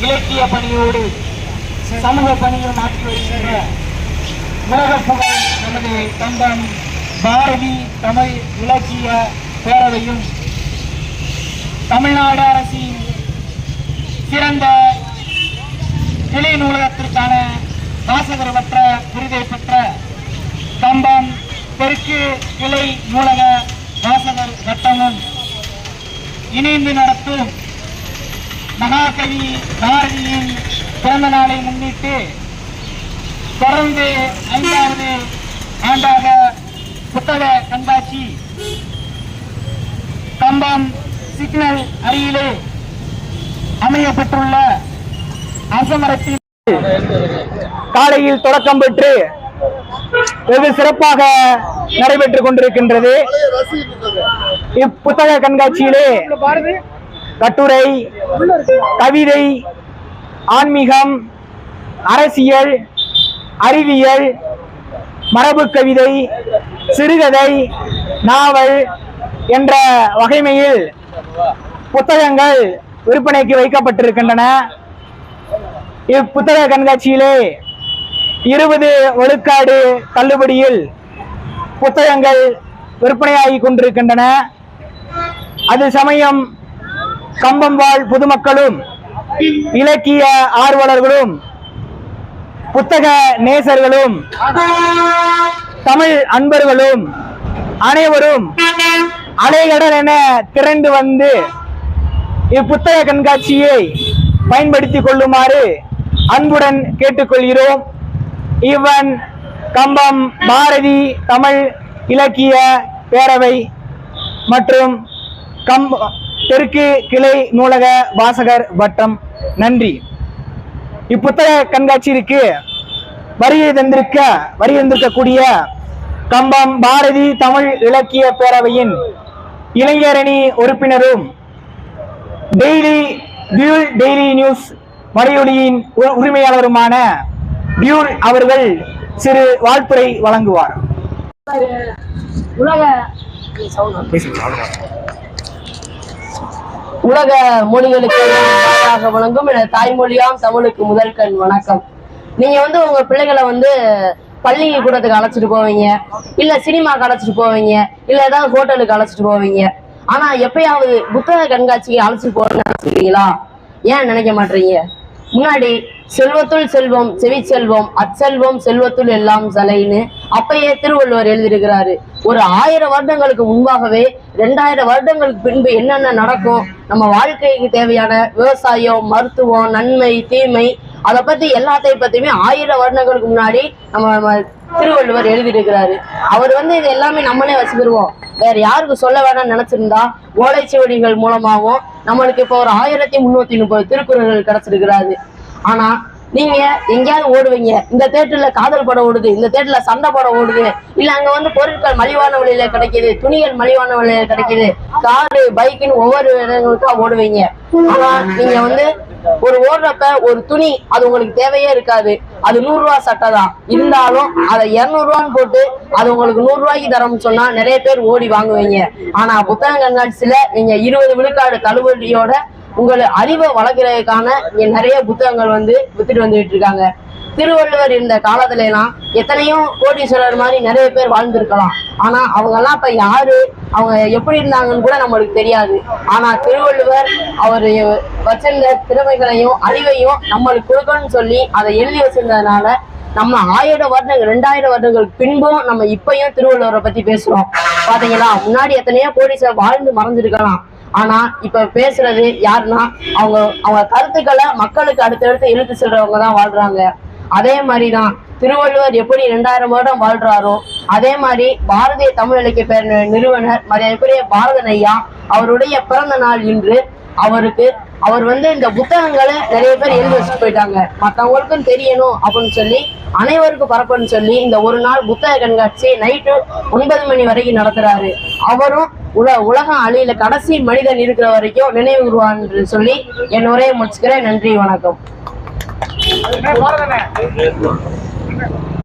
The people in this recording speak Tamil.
இலக்கிய பணியோடு சமூக பணியில் மாற்றி வருகின்ற உலக புகழ் நமது தந்தம் பாரதி தமிழ் இலக்கிய பேரவையும் தமிழ்நாடு அரசின் சிறந்த கிளை நூலகத்திற்கான வாசகரவற்ற விருதை பெற்ற கம்பம் தெற்கு கிளை நூலக வாசகர் வட்டமும் இணைந்து நடத்தும் மகாகவி பாரதியின் பிறந்த நாளை முன்னிட்டு தொடர்ந்து ஐந்தாவது ஆண்டாக புத்தக கண்காட்சி கம்பம் சிக்னல் அருகிலே அமையப்பட்டுள்ள அரசமரத்தில் காலையில் தொடக்கம் பெற்று வெகு சிறப்பாக நடைபெற்றுக் கொண்டிருக்கின்றது. இப்புத்தக கண்காட்சியிலே கட்டுரை கவிதை ஆன்மீகம் அரசியல் அறிவியல் மரபு கவிதை சிறுகதை நாவல் என்ற வகைமையில் புத்தகங்கள் விற்பனைக்கு வைக்கப்பட்டிருக்கின்றன. இப்புத்தக கண்காட்சியிலே இருபது ஒழுக்காடு தள்ளுபடியில் புத்தகங்கள் விற்பனையாகி கொண்டிருக்கின்றன. அது சமயம் கம்பம் வாழ் பொதுமக்களும் இலக்கிய ஆர்வலர்களும் புத்தக நேசர்களும் தமிழ் அன்பர்களும் அனைவரும் அலைகடல் என திரண்டு வந்து இப்புத்தக கண்காட்சியை பயன்படுத்திக் கொள்ளுமாறு அன்புடன் கேட்டுக்கொள்கிறோம். இவன் கம்பம் பாரதி தமிழ் இலக்கிய பேரவை மற்றும் கம்ப தெற்கு கிளை நூலக வாசகர் வட்டம். நன்றி. இப்புத்தக கண்காட்சியிற்கு வருகை தந்திருக்க வருகை தந்திருக்கக்கூடிய கம்பம் பாரதி தமிழ் இலக்கிய பேரவையின் இளைஞரணி உறுப்பினரும் டெய்லி டியூல் டெய்லி நியூஸ் வலையொலியின் உ- உரிமையாளருமான டியூல் அவர்கள் சிறு வாழ்த்துரை வழங்குவார். உலக உலக மொழிகளுக்கு வணங்கும். எனது தாய்மொழியாம் தமிழுக்கு முதல் கண் வணக்கம். நீங்க வந்து உங்க பிள்ளைகளை வந்து பள்ளி கூடத்துக்கு அழைச்சிட்டு போவீங்க. இல்ல சினிமாக்கு அழைச்சிட்டு போவீங்க. இல்ல ஏதாவது ஹோட்டலுக்கு அழைச்சிட்டு போவீங்க. ஆனா எப்பயாவது புத்தக கண்காட்சிக்கு அழைச்சிட்டு போறேன்னு நினைச்சிருக்கீங்களா ஏன் நினைக்க மாட்டீங்க? முன்னாடி செல்வத்துள் செல்வம் செவி செல்வம் அச்செல்வம் செல்வத்துள் எல்லாம் சலைன்னு அப்பயே திருவள்ளுவர் எழுதியிருக்கிறாரு. ஒரு ஆயிரம் வருடங்களுக்கு முன்பாகவே ரெண்டாயிரம் வருடங்களுக்கு பின்பு என்னென்ன நடக்கும்? நம்ம வாழ்க்கைக்கு தேவையான விவசாயம் மருத்துவம் நன்மை தீமை அதை பத்தி எல்லாத்தையும் பத்தியுமே ஆயிரம் வருடங்களுக்கு முன்னாடி நம்ம நம்ம திருவள்ளுவர் எழுதியிருக்கிறாரு. அவர் வந்து இது எல்லாமே நம்மளே வச்சுக்கிடுவோம் வேற யாருக்கு சொல்ல வேணாம்னு நினைச்சிருந்தா ஓலைச்சுவடிகள் மூலமாகவும் நம்மளுக்கு இப்போ ஒரு ஆயிரத்தி முன்னூத்தி முப்பது திருக்குறள்கள் கிடைச்சிருக்கிறாரு. ஆனா நீங்க எங்கேயாவது ஓடுவீங்க. இந்த தேட்டர்ல காதல் படம் ஓடுது இந்த தேட்டர்ல சண்டை படம் ஓடுது. இல்ல அங்க வந்து பொருட்கள் மலிவான விலையில கிடைக்குது துணிகள் மலிவான விலையில கிடைக்குது. காரு பைக்குன்னு ஒவ்வொரு இடங்களுக்கா ஓடுவீங்க. ஆனா நீங்க வந்து ஒரு ஓடுறப்ப ஒரு துணி அது உங்களுக்கு தேவையே இருக்காது. அது நூறு ரூபா சட்டை தான். இருந்தாலும் அதை இரநூறுவான்னு போட்டு அது உங்களுக்கு நூறு ரூபாய்க்கு தரோம்னு சொன்னா நிறைய பேர் ஓடி வாங்குவீங்க. ஆனா புத்தக கண்காட்சியில நீங்க இருபது விழுக்காடு தள்ளுபடியோட உங்களை அறிவை வளர்க்கிறதுக்கான நிறைய புத்தகங்கள் வந்து வித்துட்டு வந்துட்டு இருக்காங்க. திருவள்ளுவர் இருந்த காலத்துல எல்லாம் எத்தனையும் கோடீஸ்வரர் மாதிரி நிறைய பேர் வாழ்ந்திருக்கலாம். ஆனா அவங்க எல்லாம் இப்ப யாரு? அவங்க எப்படி இருந்தாங்கன்னு கூட நம்மளுக்கு தெரியாது. ஆனா திருவள்ளுவர் அவர் வச்சிருந்த திறமைகளையும் அறிவையும் நம்மளுக்கு கொடுக்கணும்னு சொல்லி அதை எழுதி வச்சிருந்ததுனால நம்ம ஆயிரம் வருடங்கள் ரெண்டாயிரம் வருடங்களுக்கு பின்பும் நம்ம இப்பயும் திருவள்ளுவரை பத்தி பேசுறோம். பாத்தீங்களா? முன்னாடி எத்தனையோ கோடீஸ்வரர் வாழ்ந்து மறைஞ்சிருக்கலாம் ஆனா இப்ப பேசுறது யாருன்னா அவங்க அவங்க கருத்துக்களை மக்களுக்கு அடுத்தடுத்து இழுத்து செல்றவங்க தான் வாழ்றாங்க. அதே மாதிரிதான் திருவள்ளுவர் எப்படி ரெண்டாயிரம் வருடம் வாழ்றாரோ அதே மாதிரி பாரதிய தமிழ் இலக்கிய பேர நிறுவனர் மரியாதைக்குரிய பாரதன் ஐயா அவருடைய பிறந்த நாள் இன்று அவருக்கு அவர் வந்து இந்த புத்தகங்களை நிறைய பேர் எழுதி வச்சுட்டு போயிட்டாங்க. மற்றவங்களுக்கும் தெரியணும் அப்படின்னு சொல்லி அனைவருக்கும் பரப்பன்னு சொல்லி இந்த ஒரு நாள் புத்தக கண்காட்சி நைட்டு ஒன்பது மணி வரைக்கும் நடத்துறாரு. அவரும் உல உலகம் அழியில. கடைசி மனிதன் இருக்கிற வரைக்கும் நினைவு கூறுவான்னு சொல்லி என் உரையை முடிச்சுக்கிறேன். நன்றி வணக்கம்.